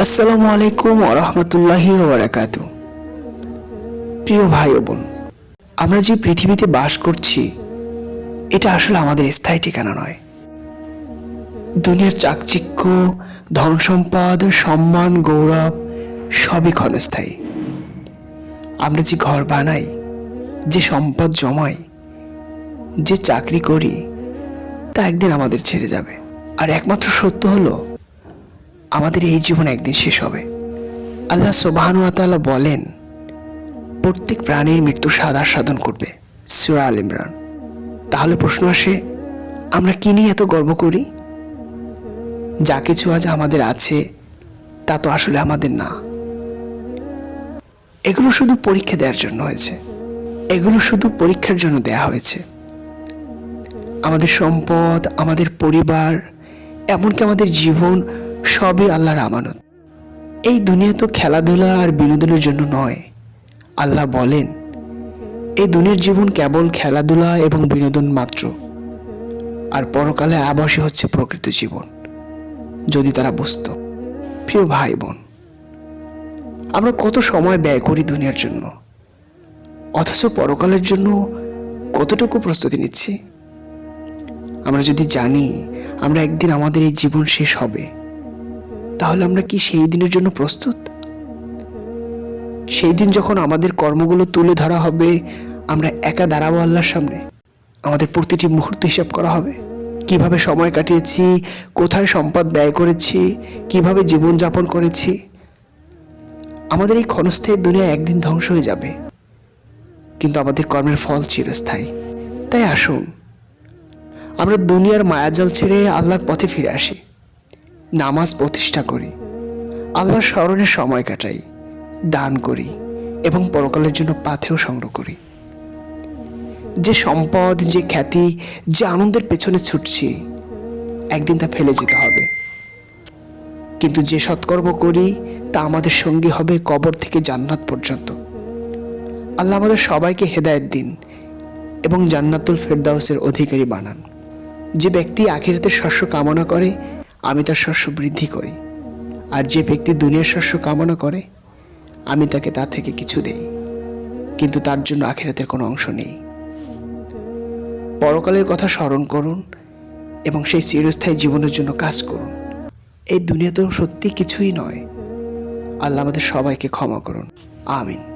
আসসালামু আলাইকুম ওরহমতুল্লাহি ওবরাকাতু প্রিয় ভাই বোন, আমরা যে পৃথিবীতে বাস করছি, এটা আসলে আমাদের স্থায়ী ঠিকানা নয়। দুনিয়ার চাকচিক্য ধন সম্পদ সম্মান, গৌরব, সবই ক্ষণস্থায়ী। আমরা যে ঘর বানাই, যে সম্পদ জমাই, যে চাকরি করি, তা একদিন আমাদের ছেড়ে যাবে। আর একমাত্র সত্য হলো আমাদের এই জীবন একদিন শেষ হবে। আল্লাহ সোবাহানুয়াতালা বলেন, প্রত্যেক প্রাণীর মৃত্যু সাদা সাধন করবে, সুরা আল ইমরান। তাহলে প্রশ্ন আসে, আমরা কি নিয়ে এত গর্ব করি? যা কিছু আজ আমাদের আছে, তা তো আসলে আমাদের না। এগুলো শুধু পরীক্ষা দেওয়ার জন্য হয়েছে। এগুলো শুধু পরীক্ষার জন্য দেয়া হয়েছে। আমাদের সম্পদ, আমাদের পরিবার, এমনকি আমাদের জীবন সবই আল্লাহর আমানত। এই দুনিয়া তো খেলাধুলা আর বিনোদনের জন্য নয়। আল্লাহ বলেন, এই দুনিয়ার জীবন কেবল খেলাধুলা এবং বিনোদন মাত্র। আর পরকালে আবাসী হচ্ছে প্রকৃত জীবন, যদি তারা বুঝত। প্রিয় ভাই বোন আমরা কত সময় ব্যয় করি দুনিয়ার জন্য? অথচ পরকালের জন্য কতটুকু প্রস্তুতি নিচ্ছি? আমরা যদি জানি, আমরা একদিন আমাদের এই জীবন শেষ হবে। তাহলে আমরা কি সেই দিনের জন্য প্রস্তুত? সেই দিন যখন আমাদের কর্মগুলো তুলে ধরা হবে, আমরা একা দাঁড়াবো আল্লাহর সামনে। আমাদের প্রতিটি মুহূর্ত হিসাব করা হবে। কীভাবে সময় কাটিয়েছি, কোথায় সম্পদ ব্যয় করেছি, কীভাবে জীবন যাপন করেছি। আমাদের এই ক্ষণস্থায়ী দুনিয়া একদিন ধ্বংস হয়ে যাবে। কিন্তু আমাদের কর্মের ফল চিরস্থায়ী। তাই আসুন, আমরা দুনিয়ার মায়াজাল ছেড়ে আল্লাহর পথে ফিরে আসি। নামাজ প্রতিষ্ঠা করি। আল্লাহর স্মরণে সময় কাটাই, দান করি এবং পরকালের জন্য পাথেও সংগ্রহ করি। যে সম্পদ, যে খ্যাতি, যে আনন্দের পেছনে ছুটছি, একদিন তা ফেলে যেতে হবে। কিন্তু যে সৎকর্ম করি, তা আমাদের সঙ্গী হবে কবর থেকে জান্নাত পর্যন্ত। আল্লাহ আমাদের সবাইকে হেদায়েত দিন এবং জান্নাতুল ফেরদাউসের অধিকারী বানান। যে ব্যক্তি আখিরাতের শস্য কামনা করে আমি তার শস্য বৃদ্ধি করি। আর যে ব্যক্তি দুনিয়ার শস্য কামনা করে, আমি তাকে তা থেকে কিছু দেই। কিন্তু তার জন্য আখিরাতের কোনো অংশ নেই। পরকালের কথা স্মরণ করুন এবং সেই চিরস্থায়ী জীবনের জন্য কাজ করুন। এই দুনিয়া তো সত্যি কিছুই নয়। আল্লাহ আমাদের সবাইকে ক্ষমা করুন। আমিন।